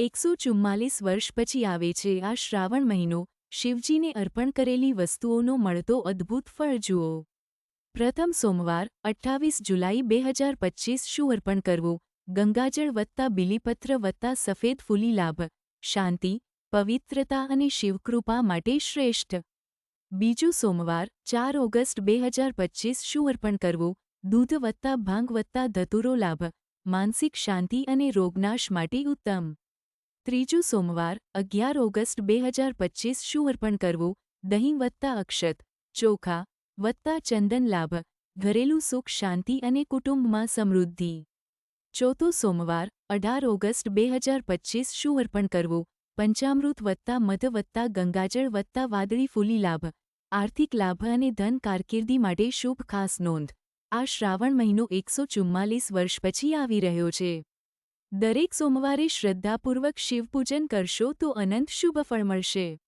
એકસો ચુમ્માલીસ વર્ષ પછી આવે છે. આ શ્રાવણ મહિનો શિવજીને અર્પણ કરેલી વસ્તુઓનો મળતો અદ્ભુત ફળ જુઓ. પ્રથમ સોમવાર, અઠ્ઠાવીસ જુલાઈ બે હજાર પચ્ચીસ શું અર્પણ કરવું? ગંગાજળ વત્તા બિલીપત્ર વત્તા સફેદ ફૂલી લાભ. શાંતિ, પવિત્રતા અને શિવકૃપા માટે શ્રેષ્ઠ. બીજું સોમવાર, ચાર ઓગસ્ટ બે હજાર પચ્ચીસ શું અર્પણ કરવું? દૂધ વત્તા ભાંગ વત્તા ધતુરો લાભ. માનસિક શાંતિ અને રોગનાશ માટે ઉત્તમ. ત્રીજું સોમવાર, અગિયાર ઓગસ્ટ બે હજાર પચ્ચીસ શું અર્પણ કરવું? દહીં વત્તા અક્ષત, ચોખા, વત્તા ચંદન લાભ, ઘરેલું સુખ, શાંતિ અને કુટુંબમાં સમૃદ્ધિ. ચોથો સોમવાર, અઢાર ઓગસ્ટ બે હજાર પચ્ચીસ શું અર્પણ કરવું? પંચામૃત વત્તા મધ વત્તા ગંગાજળ વત્તા વાદળી ફૂલી લાભ, આર્થિક લાભ અને ધન કારકિર્દી માટે શુભ ખાસ નોંધ. આ શ્રાવણ મહિનો એકસો ચુમ્માલીસ વર્ષ પછી આવી રહ્યો છે. દરેક સોમવારે શ્રદ્ધાપૂર્વક શિવપૂજન કરશો તો અનંત શુભ ફળ મળશે.